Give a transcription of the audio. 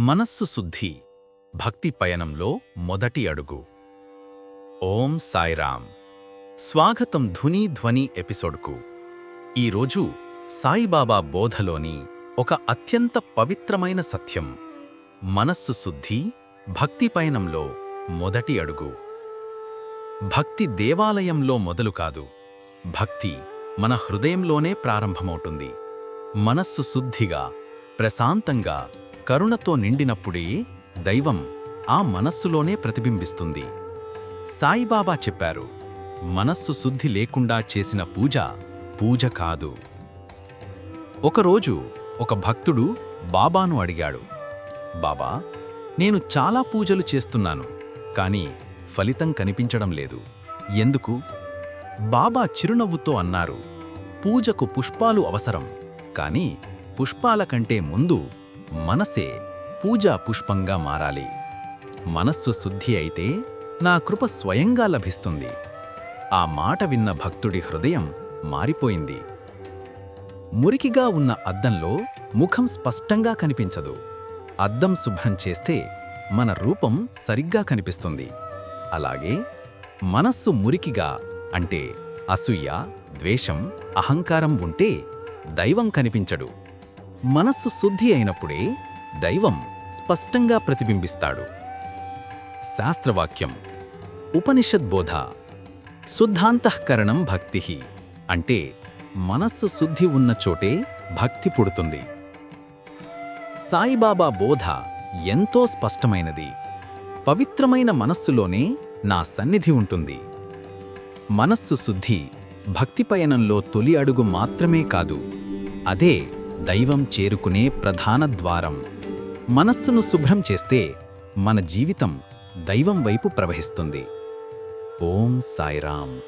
మనస్సు శుద్ధి భక్తి పయనంలో మొదటి అడుగు. ఓం సాయిరామ్. స్వాగతం ధుని ధ్వని ఎపిసోడ్కు. ఈరోజు సాయిబాబా బోధలోని ఒక అత్యంత పవిత్రమైన సత్యం మనస్సు శుద్ధి భక్తి పయనంలో మొదటి అడుగు. భక్తి దేవాలయంలో మొదలు కాదు భక్తి మన హృదయంలోనే ప్రారంభమవుతుంది. మనస్సు శుద్ధిగా ప్రశాంతంగా కరుణతో నిండినప్పుడే దైవం ఆ మనస్సులోనే ప్రతిబింబిస్తుంది. సాయిబాబా చెప్పారు మనస్సు శుద్ధి లేకుండా చేసిన పూజ పూజ కాదు. ఒకరోజు ఒక భక్తుడు బాబాను అడిగాడు బాబా నేను చాలా పూజలు చేస్తున్నాను కానీ ఫలితం కనిపించడం లేదు. ఎందుకు? బాబా చిరునవ్వుతో అన్నారు పూజకు పుష్పాలు అవసరం కానీ పుష్పాల కంటే ముందు మనసే పూజా పుష్పంగా మారాలి. మనస్సు శుద్ధి అయితే నా కృప స్వయంగా లభిస్తుంది. ఆ మాట విన్న భక్తుడి హృదయం మారిపోయింది. మురికిగా ఉన్న అద్దంలో ముఖం స్పష్టంగా కనిపించదు. అద్దం శుభ్రం చేస్తే మన రూపం సరిగ్గా కనిపిస్తుంది. అలాగే మనస్సు మురికిగా అంటే అసూయ ద్వేషం అహంకారం ఉంటే దైవం కనిపించడు. మనస్సు శుద్ధి అయినప్పుడే దైవం స్పష్టంగా ప్రతిబింబిస్తాడు. శాస్త్రవాక్యం. ఉపనిషద్బోధ శుద్ధాంతఃకరణం భక్తి. అంటే మనస్సు శుద్ధి ఉన్న చోటే భక్తి పుడుతుంది. సాయిబాబా బోధ ఎంతో స్పష్టమైనది. పవిత్రమైన మనస్సులోనే నా సన్నిధి ఉంటుంది. మనస్సు శుద్ధి భక్తి పయనంలో తొలి అడుగు మాత్రమే కాదు. అదే దైవం చేరుకునే ప్రధాన ద్వారం. మనస్సును శుభ్రం చేస్తే మన జీవితం దైవం వైపు ప్రవహిస్తుంది. ఓం సాయిరాం